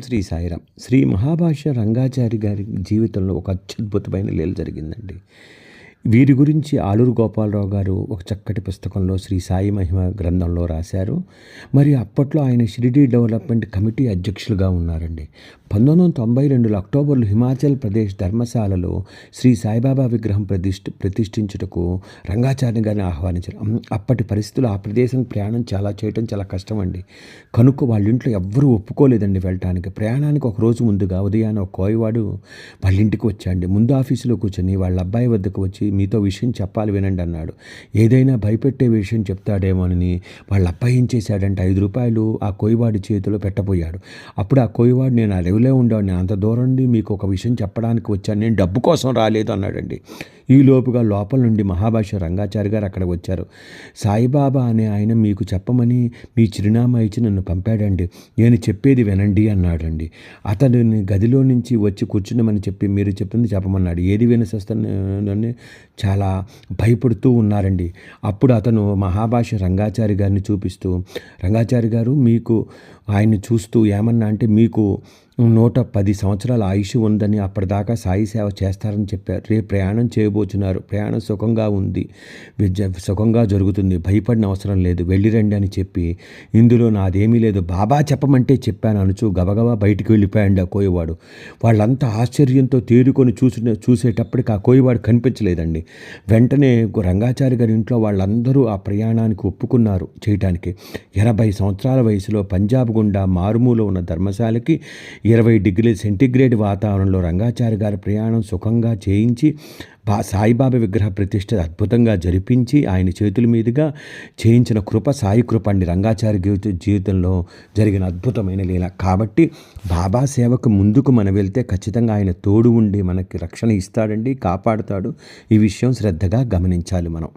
శ్రీ సాయిరాం శ్రీ మహాభాష్య రంగాచారి గారి జీవితంలో ఒక అత్యద్భుతమైన లీల జరిగిందండి. వీరి గురించి ఆలూరు గోపాలరావు గారు ఒక చక్కటి పుస్తకంలో శ్రీ సాయి మహిమ గ్రంథంలో రాశారు. మరి అప్పట్లో ఆయన షిరిడి డెవలప్మెంట్ కమిటీ అధ్యక్షులుగా ఉన్నారండి. పంతొమ్మిది వందల తొంభై రెండులో అక్టోబర్లో హిమాచల్ ప్రదేశ్ ధర్మశాలలో శ్రీ సాయిబాబా విగ్రహం ప్రతిష్ఠ ప్రతిష్ఠించుటకు రంగాచార్య గారిని ఆహ్వానించారు. అప్పటి పరిస్థితులు ఆ ప్రదేశం ప్రయాణం చాలా చేయటం చాలా కష్టం అండి కనుక వాళ్ళ ఇంట్లో ఎవ్వరూ ఒప్పుకోలేదండి వెళ్ళటానికి. ప్రయాణానికి ఒక రోజు ముందుగా ఉదయాన్నే ఒక కోయవాడు వాళ్ళ ఇంటికి వచ్చాండి ముందు ఆఫీసులో కూర్చొని వాళ్ళ అబ్బాయి వద్దకు వచ్చి మీతో విషయం చెప్పాలి వినండి అన్నాడు. ఏదైనా భయపెట్టే విషయం చెప్తాడేమోనని అని వాళ్ళు అప్పయం చేశాడంటే ఐదు రూపాయలు ఆ కోయివాడి చేతిలో పెట్టబోయాడు. అప్పుడు ఆ కోయివాడు నేను అడవిలో ఉండేవాడిని అంత దూరం నుండి మీకు ఒక విషయం చెప్పడానికి వచ్చాను నేను డబ్బు కోసం రాలేదు అన్నాడండి. ఈ లోపుగా లోపల నుండి మహాభాష రంగాచారి గారు అక్కడ వచ్చారు. సాయిబాబా అనే ఆయన మీకు చెప్పమని మీ చిరునామా ఇచ్చి నన్ను పంపాడండి నేను చెప్పేది వినండి అన్నాడండి. అతడిని గదిలో నుంచి వచ్చి కూర్చున్నామని చెప్పి మీరు చెప్పింది చెప్పమన్నాడు. ఏది వినసొస్తానని చాలా భయపడుతూ ఉన్నారండి. అప్పుడు అతను మహాభాష రంగాచారి గారిని చూపిస్తూ రంగాచారి గారు మీకు ఆయన్ని చూస్తూ ఏమన్నా అంటే మీకు నూట పది సంవత్సరాల ఆయుష్ ఉందని అప్పటిదాకా సాయి సేవ చేస్తారని చెప్పారు. రేపు ప్రయాణం చేయబోతున్నారు ప్రయాణం సుఖంగా ఉంది. విద్య సుఖంగా జరుగుతుంది. భయపడిన అవసరం లేదు. వెళ్ళిరండి అని చెప్పి ఇందులో నాదేమీ లేదు. బాబా చెప్పమంటే చెప్పాను అనుచు గబగబా బయటికి వెళ్ళిపోయాడు ఆ కోయవాడు. వాళ్ళంతా ఆశ్చర్యంతో తేరుకొని చూసి చూసేటప్పటికి ఆ కోయవాడు కనిపించలేదండి. వెంటనే రంగాచారి గారి ఇంట్లో వాళ్ళందరూ ఆ ప్రయాణానికి ఒప్పుకున్నారు చేయటానికి. ఎనభై సంవత్సరాల వయసులో పంజాబ్ గుండా మారుమూల ఉన్న ధర్మశాలకి ఇరవై డిగ్రీల సెంటీగ్రేడ్ వాతావరణంలో రంగాచారి గారి ప్రయాణం సుఖంగా చేయించి బా సాయిబాబా విగ్రహ ప్రతిష్ట అద్భుతంగా జరిపించి ఆయన చేతుల మీదుగా చేయించిన కృప సాయి కృప అండి. రంగాచారి జీవిత జీవితంలో జరిగిన అద్భుతమైన లీల. కాబట్టి బాబా సేవకు ముందుకు మనం వెళ్తే ఖచ్చితంగా ఆయన తోడు ఉండి మనకి రక్షణ ఇస్తాడండి కాపాడుతాడు. ఈ విషయం శ్రద్ధగా గమనించాలి మనం.